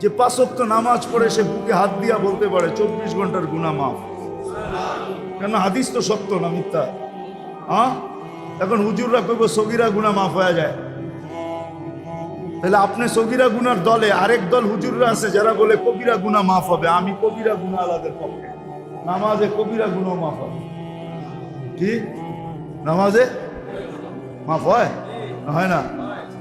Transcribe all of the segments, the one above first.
যে পাঁচক্ত নামাজ পড়ে সে বুকে হাত দিয়া বলতে পারে, চব্বিশ ঘণ্টার গুণা মাফ। কেন? হাদিস তো সত্য না মিথ্যা? হ্যাঁ এখন হুজুররা কইব, সগিরা গুণা মাফ হয়ে যায়। তাহলে আপনি সগিরা গুনার দলে আরেক দল হুজুররা আছে, যারা বলে, কবিরা গুণা মাফ হবে। আমি কবিরা গুণা আলাদের পক্ষে। নামাজে কবিরা গুণাও মাফ হবে কি? নামাজে মাফ হয়? হয় না?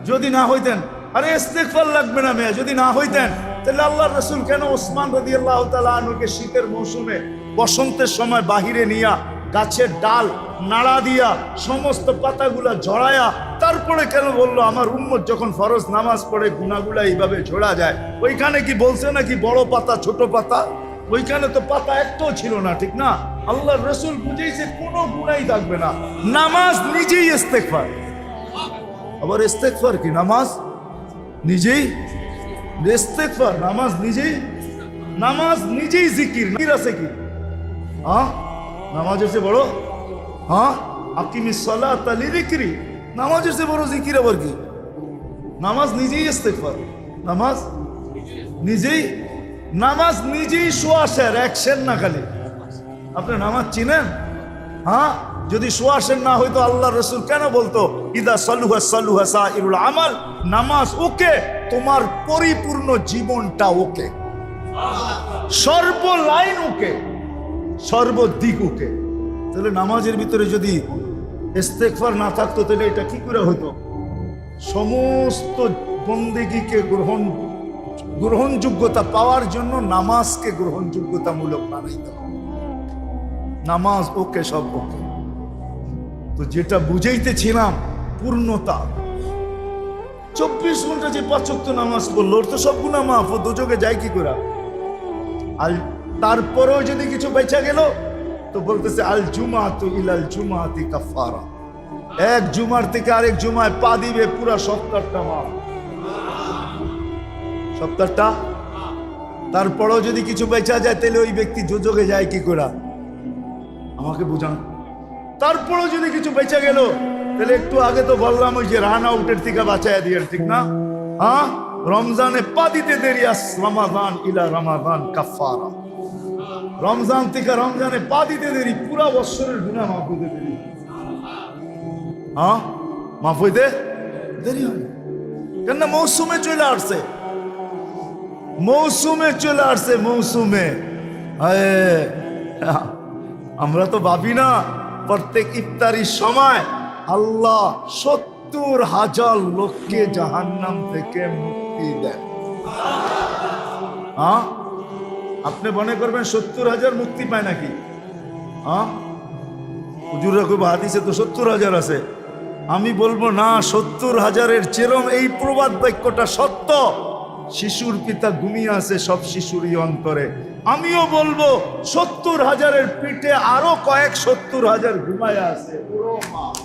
যদি না হইতেন আরে ইস্তেগফার লাগবে না মেয়ে, যদি না হইতেন, তাহলে আল্লাহ রসুল কেন ওসমান রদি আল্লাহ তালুকে শীতের মৌসুমে বসন্তের সময় বাহিরে নিয়া গাছের ডাল নাড়া দিয়া সমস্ত পাতাগুলা ঝরায়া তারপরে কেন বলল, আমার উম্মত যখন ফরজ নামাজ পড়ে গুনাগুলা এইভাবে ঝোড়া যায়। ওইখানে কি বলছে নাকি বড় পাতা, ছোট পাতা? ওইখানে তো পাতা একটাও ছিল না, ঠিক না? আল্লাহ রসুল বুঝেইছে কোনো গুণাই থাকবে না। নামাজ নিজেই ইস্তেকফার আবার ইস্তেকফার কি? নামাজ? নিজেই ইস্তেকফার নামাজ নিজেই নামাজ নিজেই জিকির জিকির আছে কি? হ্যাঁ? নামাজ এসে বড় হ্যাঁ? আকিমি সালাত লিরিক্রি নামাজ এসে বড় জিকির আবার কি? নামাজ নিজেই ইস্তেকফার নামাজ নিজেই নামাজ নিজেই শোয়া সোয়াশের অ্যাকশন না খালি। আপনি নামাজ চিনেন? হ্যাঁ? যদি শোয়া সোয়াশের না হইতো আল্লাহ রসুল কেন বলতো? ইদা সালুহা সালুহা সাইরুল আমাল, নামাজ ওকে, তোমার পরিপূর্ণ জীবনটা ওকে। সর্ব লাইন ওকে, সর্বদিক ওকে। তাহলে নামাজের ভিতরে যদি ইস্তেকফার না থাকতো, তাহলে এটা কি করে হতো? সমস্ত বন্দেগীকে গ্রহণ, গ্রহণযোগ্যতা পাওয়ার জন্য নামাজকে গ্রহণযোগ্যতামূলক বানাইতে নামাজ ওকে, সব ওকে। তো যেটা বুঝাইতেছিলাম পূর্ণতা। চব্বিশ ঘণ্টা যে পাঁচক্ত নামাজ পড়ল তো সব গুণা মাফ, ও দুযোগে যায় কি করে? আর তারপরেও যদি কিছু বেচা গেল, তো বলতেছে, আল জুমা তো ইলাল জুমাতি কাফারা এক জুমার থেকে আরেক জুমায় পা দিবে পুরা সপ্তাহটা মাফ। সপ্তাহটা? তারপরেও যদি কিছু বেচা যায়, তাহলে ওই ব্যক্তি যোজকে যায় কি করে? আমাকে বুঝান। তারপরেও যদি কিছু বেচা গেল তাহলে একটু আগে তো বললাম ওই যে রান আউটের থেকে বাঁচায় দিয়ে ঠিক না? হ্যাঁ? রমজানে পা দিতে দেরি আস, রমাদান ইলা রমাদান কাফারা রমজান থেকে রমজানে পা দিতে দেরি, পুরা বৎসরের গুণা মাফ হইতে দেরি। হ্যাঁ? মাফ হইতে দেরি হয়। কেন মৌসুমে চলে আসছে। মৌসুমে চলে আসছে, মৌসুমে। আমরা তো ভাবি না, প্রত্যেক ইফতারির সময় আল্লাহ সত্তর হাজার লোককে জাহান্নাম থেকে মুক্তি দেন। হ্যাঁ আপনি মনে করবেন সত্তর হাজার মুক্তি পায় নাকি? হ্যাঁ তো সত্তর হাজার আছে। আমি বলব না, সত্তর হাজারের চেরম এই প্রবাদ বাক্যটা সত্য। শিশুর পিতা ঘুমিয়ে আছে, সব শিশুরই অন্তরে। আমিও বলব, সত্তর হাজারের পিঠে আরও কয়েক সত্তর হাজার ঘুমায় আছে। ওরে মা।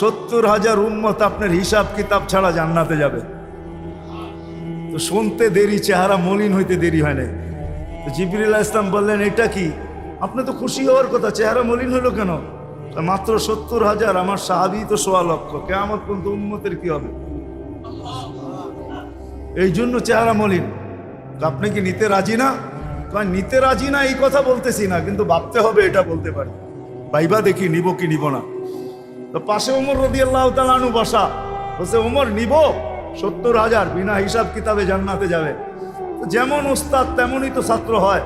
সত্তর হাজার উন্মত আপনার হিসাব কিতাব ছাড়া জান্নাতে যাবে। তো শুনতে দেরি চেহারা মলিন হইতে দেরি হয় নাই। তো জিবরিল ইসলাম বললেন এটা কি? আপনি তো খুশি হওয়ার কথা চেহারা মলিন হলো কেন? মাত্র সত্তর হাজার আমার সাহাবি তো সোয়া লক্ষ। কেমন পর্যন্ত উন্মতের কি হবে? এই জন্য চেহারা মলিন। আপনি কি নিতে রাজি না? কয়, নিতে রাজি না এই কথা বলতেছি না কিন্তু ভাবতে হবে এটা বলতে পারি। ভাইবা দেখি নিব কি নিব না? তো পাশে ওমর রদি আল্লাহ তালু বসা। বলছে ওমর নিব। সত্তর হাজার বিনা হিসাব কিতাবে জান্নাতে যাবে। যেমন ওস্তাদ, তেমনই তো ছাত্র হয়।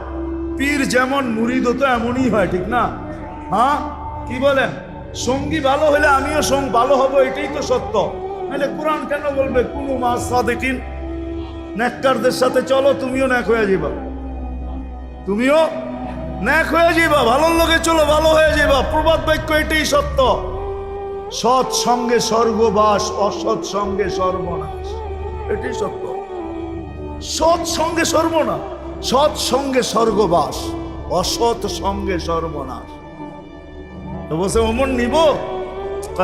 পীর যেমন মুরিদ তো এমনই হয়, ঠিক না? হ্যাঁ? কি বলেন? সঙ্গী ভালো হলে আমিও সঙ্গ ভালো হব, এটাই তো সত্য। নাহলে কোরআন কেন বলবে? কোনো মাস সাদেকিন। নেককারদের সাথে চলো, তুমিও ন্যাক হয়ে যাবা তুমিও ন্যাক হয়ে যাবা ভালোর লোকে চলো, ভালো হয়ে যাবা প্রবাদ বাক্য এটাই সত্য। সৎ সঙ্গে স্বর্গবাস অসৎ সঙ্গে সর্বনাশ। এটাই সত্য। সৎ সঙ্গে সর্বনাশ সৎ সঙ্গে স্বর্গবাস অসৎ সঙ্গে সর্বনাশ। তো বলছে, অমন নিব?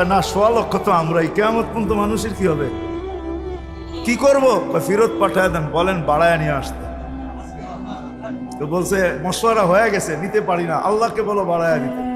না, সোয়া লক্ষ তো আমরাই। কেমন পর্যন্ত মানুষের কি হবে? কি করব? ফেরত পাঠায় দেন। বলেন, বাড়ায় নিয়ে আসতে। তো বলছে, মশওয়ারা হয়ে গেছে, নিতে পারি না। আল্লাহকে বলো, বাড়ায় নিতে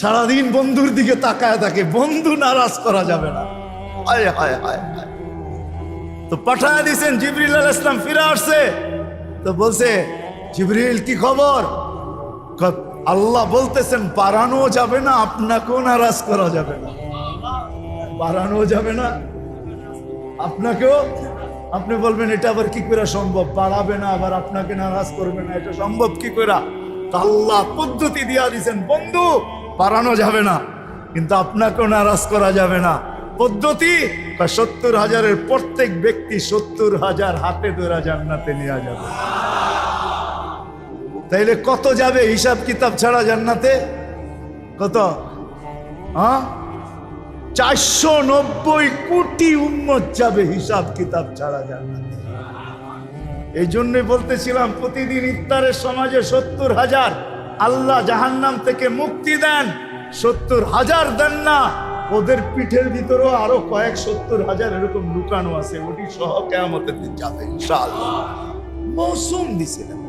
সারাদিন বন্ধুর দিকে তাকায় থাকে, বন্ধু নারাজ করা যাবে না। হায় হায় হায় হায়। তো পাঠায় দিছেন জিবরিল আল ইসলাম ফিরে আসছে। তো বলছে, জিবরিল, কি খবর? আল্লাহ বলতেছেন, বাড়ানো যাবে না, আপনাকেও নারাজ করা যাবে না। বাড়ানো যাবে না? আপনাকেও? আপনি বলবেন, এটা আবার কি করে সম্ভব? বাড়াবে না, আবার আপনাকে নারাজ করবে না, এটা সম্ভব কি করে? আল্লাহ পদ্ধতি দিয়া দিছেন বন্ধু বাড়ানো যাবে না। কিন্তু আপনাকেও নারাজ করা যাবে না। পদ্ধতি? বা সত্তর হাজারের প্রত্যেক ব্যক্তি সত্তর হাজার হাতে ধরা জান্নাতে নেওয়া যাবে। তাইলে কত যাবে হিসাব কিতাব ছাড়া জান্নাতে? কত? হ্যাঁ চারশো নব্বই কোটি উম্মত যাবে হিসাব কিতাব ছাড়া জান্নাতে। এই জন্যই বলতেছিলাম, প্রতিদিন ইফতারের সমাজে সত্তর হাজার। আল্লাহ জাহান্নাম থেকে মুক্তি দেন, সত্তর হাজার দেন না। ওদের পিঠের ভিতরেও আরও কয়েক সত্তর হাজার এরকম লুকানো আছে, ওটি সহ কেমতের দিন যাবে মৌসুম দিছিলেন